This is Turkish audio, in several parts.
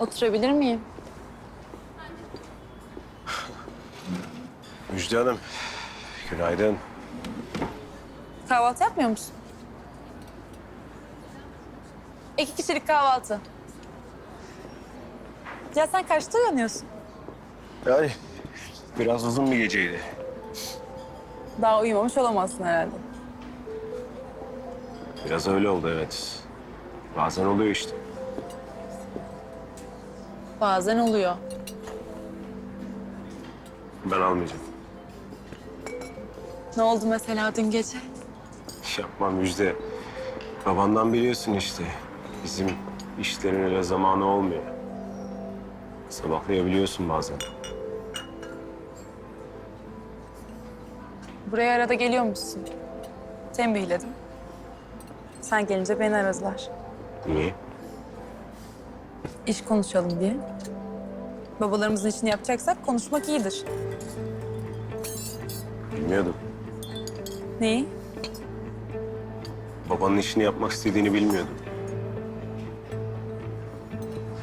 Oturabilir miyim? Müjde Hanım, günaydın. Kahvaltı yapmıyor musun? İki kişilik kahvaltı. Ya sen kaçta uyanıyorsun? Yani biraz uzun bir geceydi. Daha uyumamış olamazsın herhalde. Biraz öyle oldu evet. Bazen oluyor işte. Bazen oluyor. Ben almayacağım. Ne oldu mesela dün gece? Yapma Müjde. Babandan biliyorsun işte. Bizim işlerin öyle zamanı olmuyor. Sabahlayabiliyorsun bazen. Buraya arada geliyormuşsun. Tembihledim. Sen gelince beni aradılar. Niye? İş konuşalım diye. Babalarımızın işini yapacaksak konuşmak iyidir. Bilmiyordum. Neyi? Babanın işini yapmak istediğini bilmiyordum.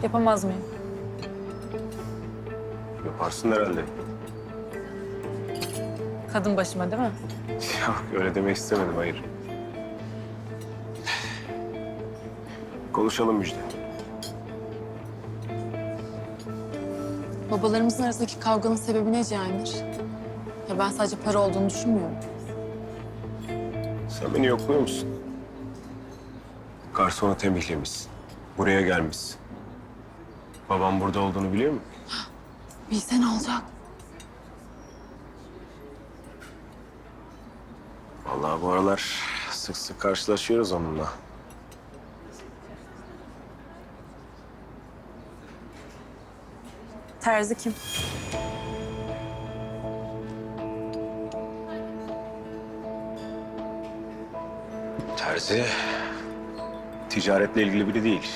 Yapamaz mıyım? Yaparsın herhalde. Kadın başıma değil mi? Yok öyle demek istemedim hayır. Konuşalım Müjde. Babalarımızın arasındaki kavganın sebebi ne Cihangir? Ya ben sadece para olduğunu düşünmüyorum. Sen beni yokluyor musun? Garsonu tembihlemişsin. Buraya gelmişsin. Babam burada olduğunu biliyor mu? Bilsen olacak. Vallahi bu aralar sık sık karşılaşıyoruz onunla. Terzi kim? Terzi ticaretle ilgili biri değil.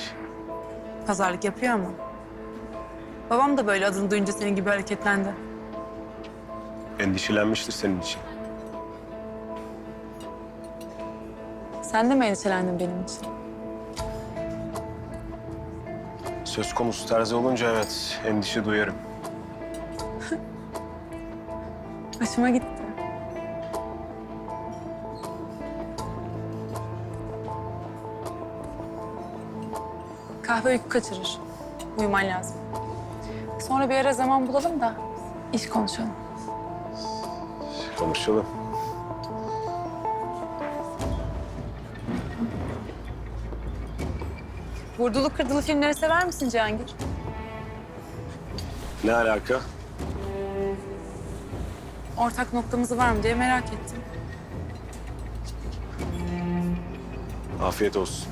Pazarlık yapıyor ama. Babam da böyle adını duyunca senin gibi hareketlendi. Endişelenmiştir senin için. Sen de mi endişelendin benim için? Söz konusu terzi olunca evet endişe duyarım. Hoşuma gitti. Kahve uyku kaçırır. Uyuman lazım. Sonra bir ara zaman bulalım da iş konuşalım. Konuşalım. Vurdulu kırdılı filmleri sever misin Cihangir? Ne alaka? Ortak noktamız var mı diye merak ettim. Afiyet olsun.